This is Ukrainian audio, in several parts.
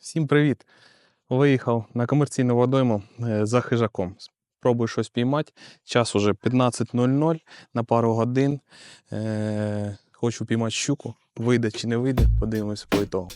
Всім привіт! Виїхав на комерційну водойму е, за хижаком. Спробую щось піймати. Час уже 15.00 на пару годин. Е, хочу піймати щуку. Вийде чи не вийде, подивимось по ітогу.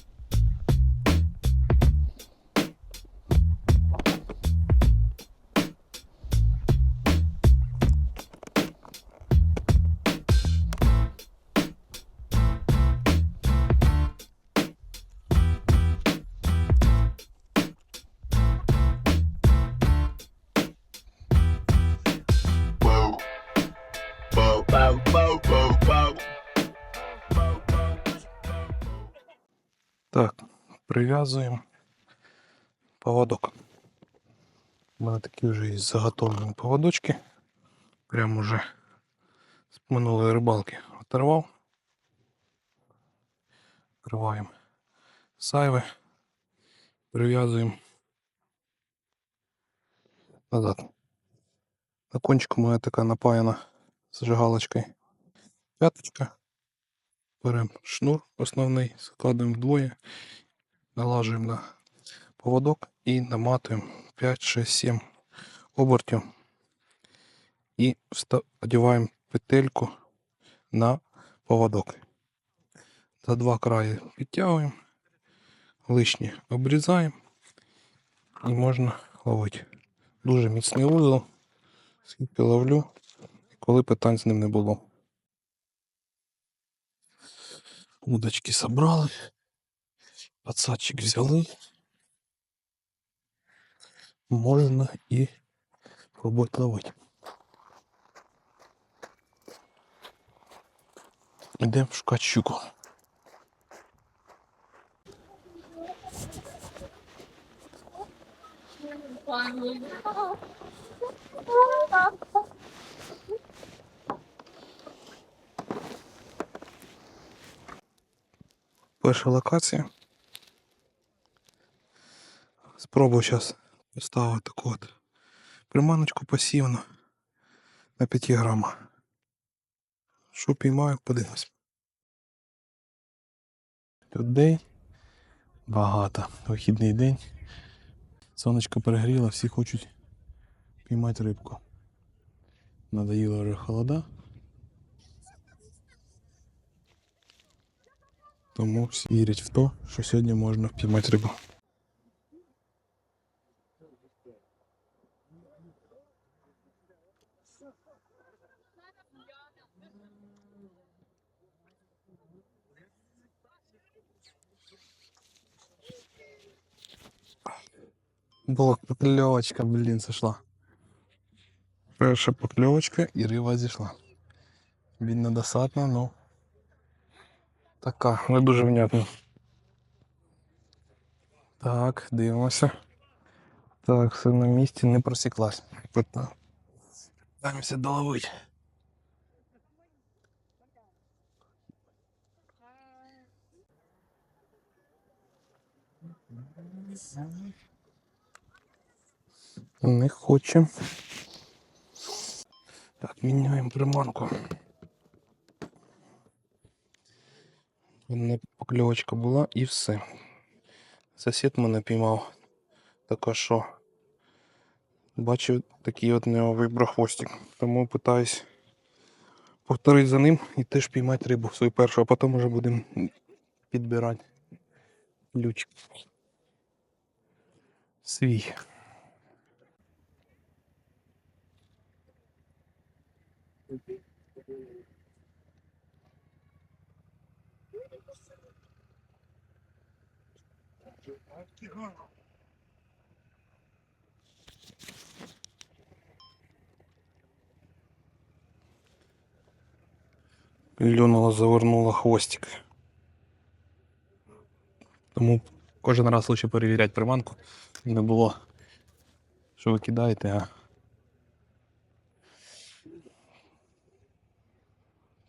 Так, прив'язуємо поводок. У мене такі вже є заготовлені поводочки. Прямо вже з минулої рибалки оторвав. Криваємо сайви, прив'язуємо назад. На кончику моя така напаяна зажигалочкою. П'яточка. Беремо шнур основний, складаємо вдвоє, налажуємо на поводок і наматуємо 5, 6, 7 обертів. І одіваємо петельку на поводок. За два краї підтягуємо, лишнє обрізаємо і можна ловити. Дуже міцний узел, скільки ловлю, коли питань з ним не було. Удочки собрали, подсадчик взяли. Можна і пробувати ловити. Йдемо шукати щуку. Перша локація. Спробую зараз поставити таку от приманочку пасивно на 5 грамах. Що піймаю, подивимось. Людей багато. Вихідний день. Сонечко перегріло, всі хочуть піймати рибку. Надоїло вже холода. Тому всі вірять в те, що сьогодні можна впіймати рибу. Була покльовочка, блін, зайшла. Перша покльовочка і риба зійшла. Він недосадна, ну. Така, не дуже внятно. Так, дивимося. Так, все на місці не просіклась. Пита- Питаємося доловити. Не хоче. Так, міняємо приманку. Одна покльовочка була і все. Сосед мене піймав. Така що бачив такий от нього вибрав хвостик. Тому питаюсь повторити за ним і теж піймати рибу свою першу, а потім вже будемо підбирати ключ. Свій. Клюнула, завернула хвостик. Тому кожен раз лучше перевіряти приманку. Не було, що ви кидаєте, а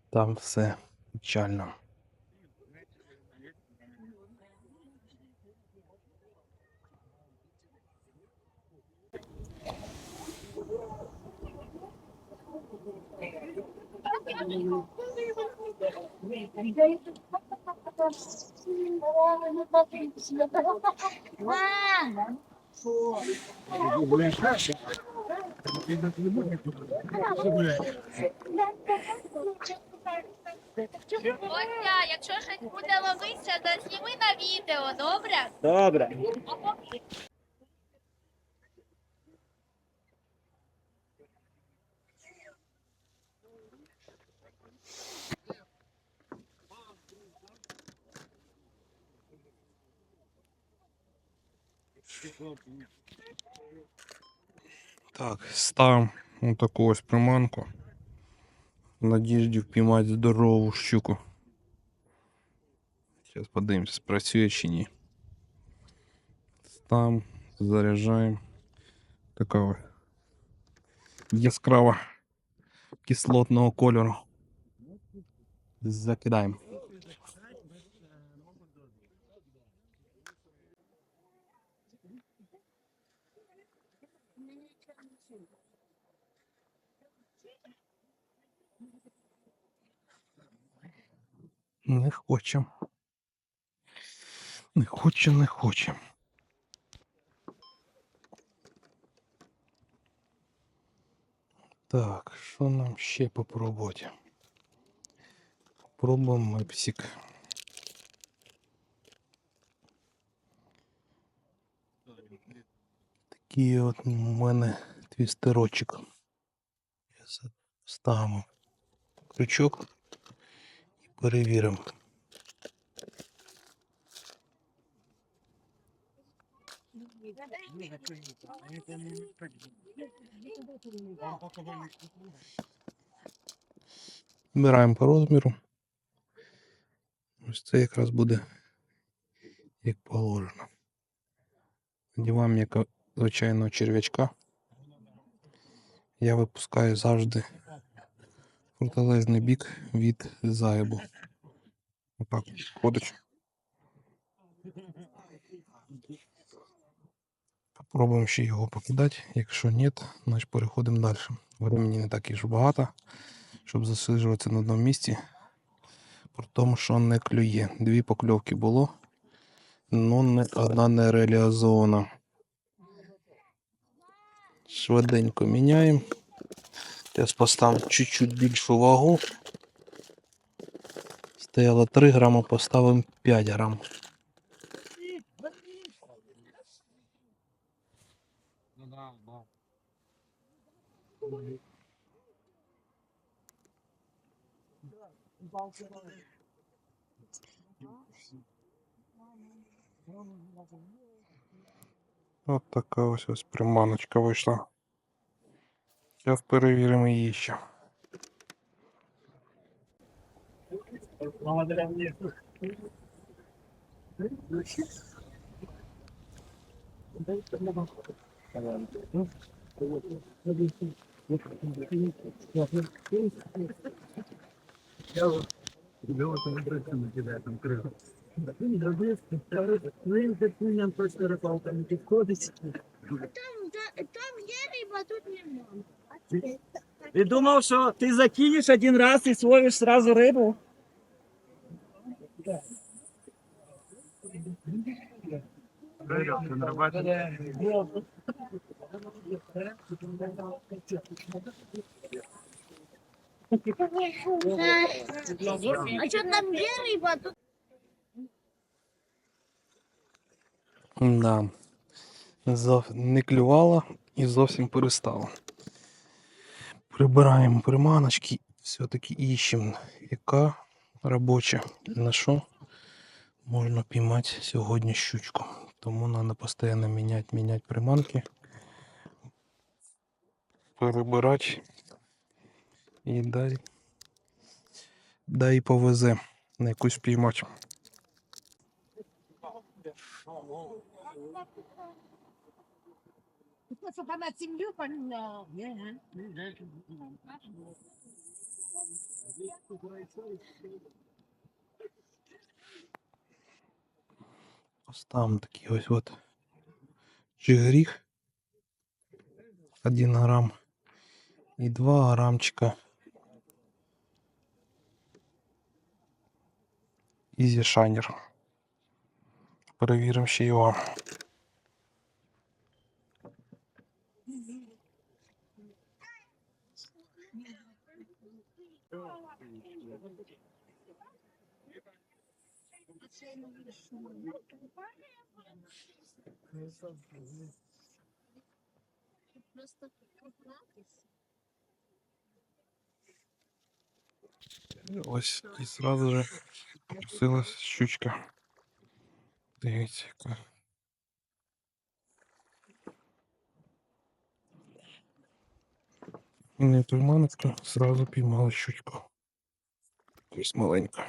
там все печально. Костя, якщо щось буде ловитися, то зніми на відео, добре? Добре. Так, ставим вот таку ось приманку. В надежді впіймати здорову щуку. Зараз подивимося, спрацює чи ні. Ставим, заряджаємо. Така ось яскрава кислотного кольору. Закидаємо. Не хочем. Не хочем, не хочем. Так, що нам ще попробувати? Попробуємо мепсик. Такий от у мене твістерочок. Зараз ставимо крючок перевіримо. Збираємо по розміру. Ось це якраз буде як положено. Надіваємо як звичайного черв'ячка. Я випускаю завжди протилежний бік від зайбу. Отак ходить. Попробуємо ще його покидати. Якщо ні, значить переходимо далі. Времени не так і ж багато, щоб засиджуватися на одному місці. При тому, що не клює. Дві покльовки було, але одна не реалізована. Швиденько міняємо. Зараз поставимо чуть-чуть більшу вагу. Стояло 3 грама, поставимо 5 грам. От така ось ось приманочка вийшла. Зараз перевіримо її ще. Там є риба, тут немає. Ти думав, що ти закинеш один раз і словиш сразу рибу? А що там є риба, тут Да. Не клювала і зовсім перестала. Прибираємо приманочки, все-таки іщемо, яка робоча, на що можна піймати сьогодні щучку. Тому треба постійно міняти, міняти приманки, перебирати і дай, дай повезе на якусь піймати. Поставим такий ось от чигріх. 1 грам і 2 грамчика Easy Shiner. Перевіримо ще його. Ось і зразу же покусилась щучка. Дивіться, яка. Не приманочка, сразу піймала щучку. Ось маленька.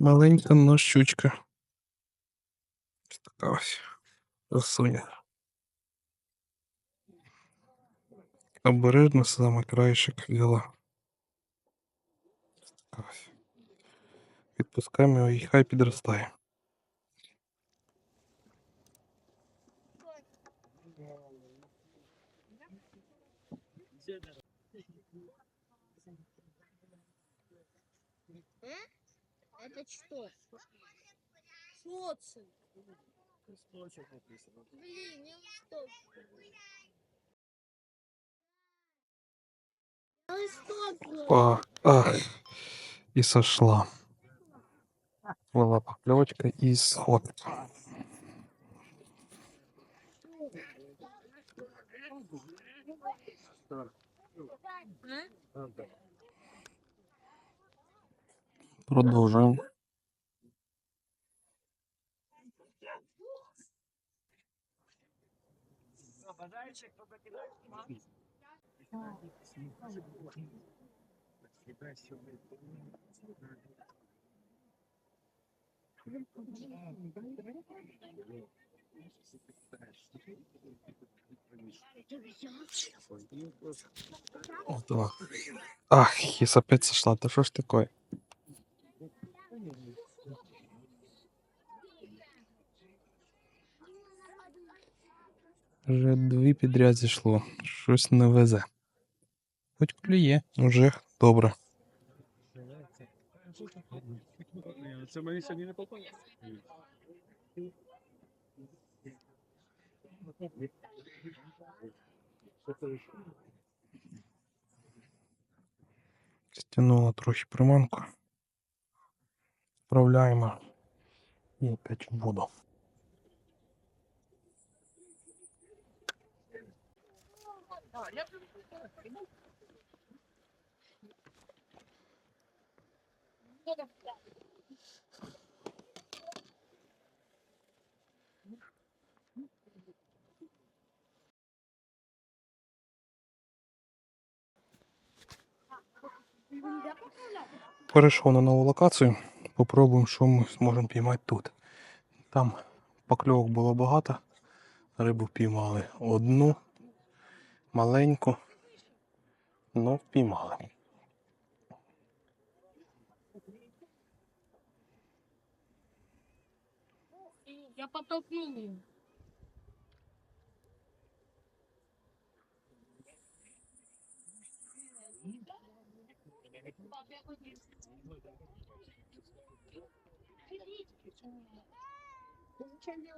Маленька, но щучка. Така ось. Красуня. Обережно саме краєшок взяла. Така ось. Відпускаємо і хай підростає. Это что? Флотсон. Блин, не что? О, ах, и сошла. Была поклевочка и сход. Продовжуємо. О, да. Ах, хис опять сошла. Да что ж такое? Вже дві підряд зійшло. Щось не везе. Хоч клює, уже добре. Це мені сьогодні не попало. Стянула трохи приманку. Вправляємо. І опять в воду. Перейшов на нову локацію. Попробуємо, що ми зможемо піймати тут. Там покльовок було багато. Рибу впіймали одну, маленьку, но впіймали. Я подтолкнул.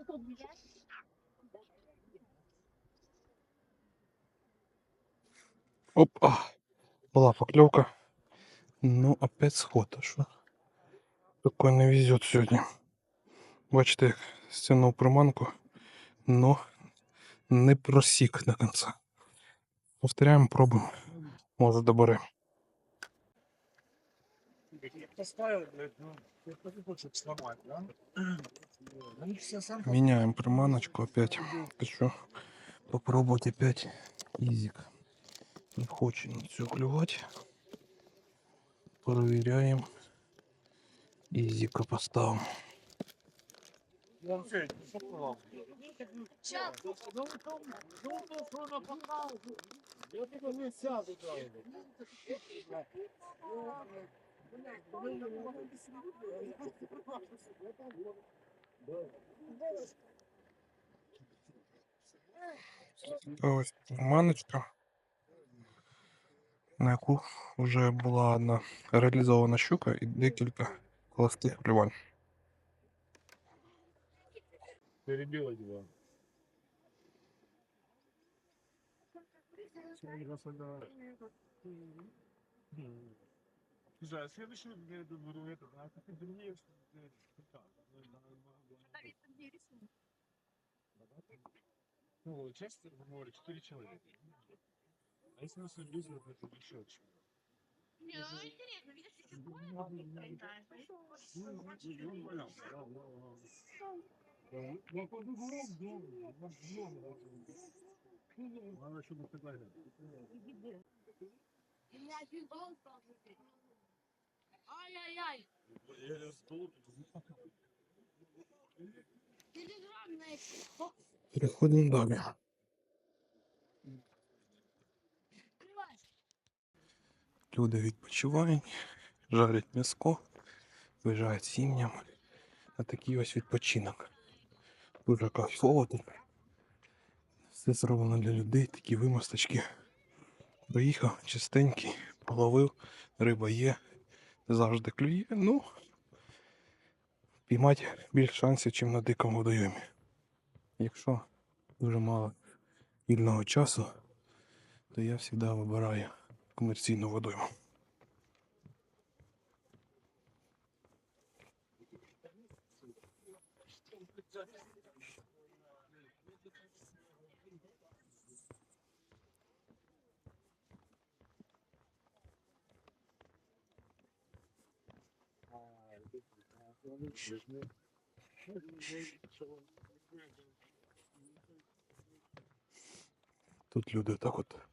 Оп, а, была поклевка. Ну, опять сход. А що? Такой не везет сьогодні. Бачите, як стягнув приманку, но не просік до кінця. Повторяємо, пробуємо. Може доберемо. Поставив, блядь, ну, я не хочу сломати, да? Ну, все сам Меняем приманочку опять. Хочу попробовать опять изик. Не хочет все цю проверяем и зика поставимо. Маночка на яку вже була одна реалізована щука і декілька холостих плювань. Перебила его. Слушай, а следующий, я думаю, это, а как и другие, что, э, как, ну, на- на- Ну, часто в море четыре человека. А если нас люди, это еще чего? Надо, чтобы сказали. Ай-яй-яй. Я столб. Телеграмне. Переходимо далі. Люди відпочивають, жарять м'яско, виїжджають сім'ями на такий ось відпочинок. Дуже кайфово тут. Все зроблено для людей, такі вимосточки. Доїхав чистенький, половив, риба є, завжди клює. Ну, піймати більше шансів, ніж на дикому водойомі. Якщо дуже мало вільного часу, то я завжди вибираю комерційну водойму. Тут люди так от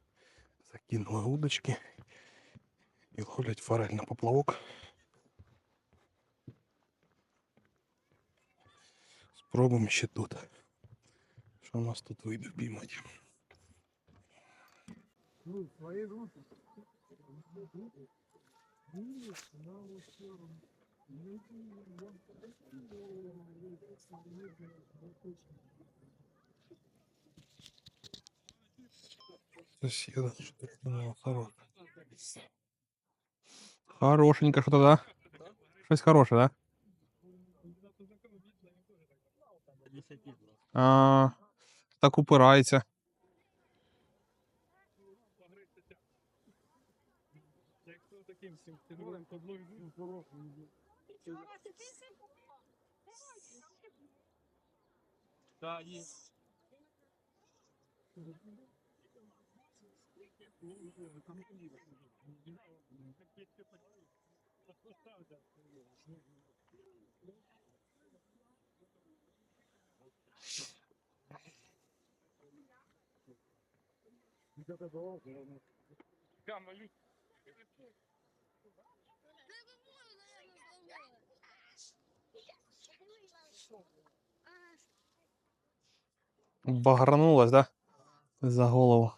закинули удочки і ловлять форель на поплавок. Спробуємо ще тут. Що у нас тут вийде піймати? Соседа. Хорошенько что-то, да? Хороше, да? А, так упирається. Да, есть. Багранулась, да? За голову.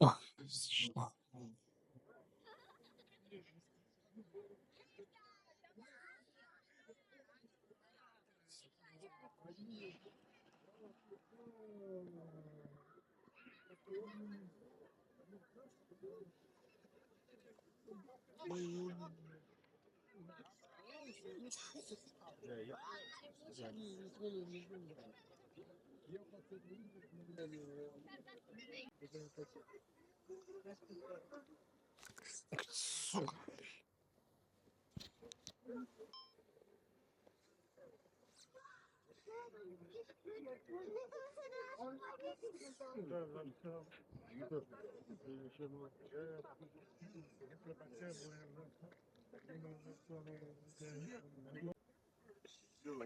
ああ对，要，对。Сука.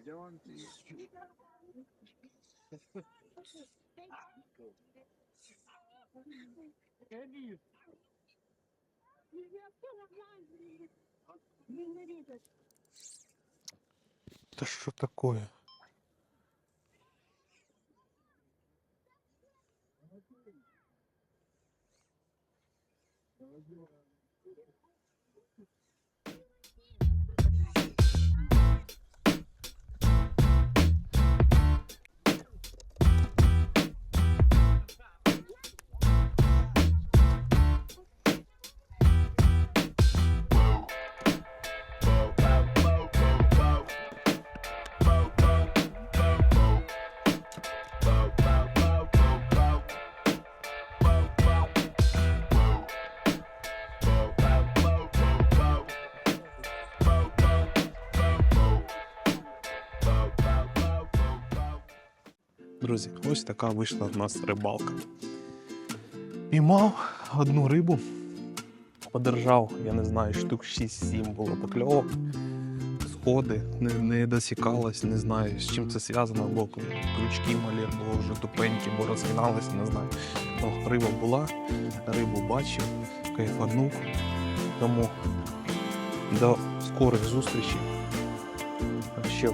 Yo, Да что такое? Друзі, ось така вийшла в нас рибалка. Піймав одну рибу, подержав, я не знаю, штук 6-7 було покльовок. Сходи не, не досікалось, не знаю, з чим це зв'язано, бо крючки малі, було вже тупенькі, бо розгиналися, не знаю. Ну, риба була, рибу бачив, кайфанув. Тому до скорих зустрічей. Ще,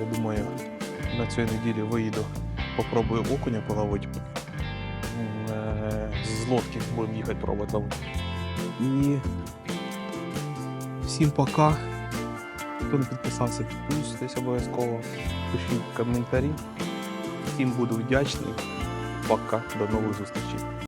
я думаю, на цій неділі виїду, попробую окуня половить. Е, З лодки будемо їхати пробувати. І всім пока. Хто не підписався, підписуйтесь обов'язково. Пишіть коментарі. Всім буду вдячний. Пока, до нових зустрічей.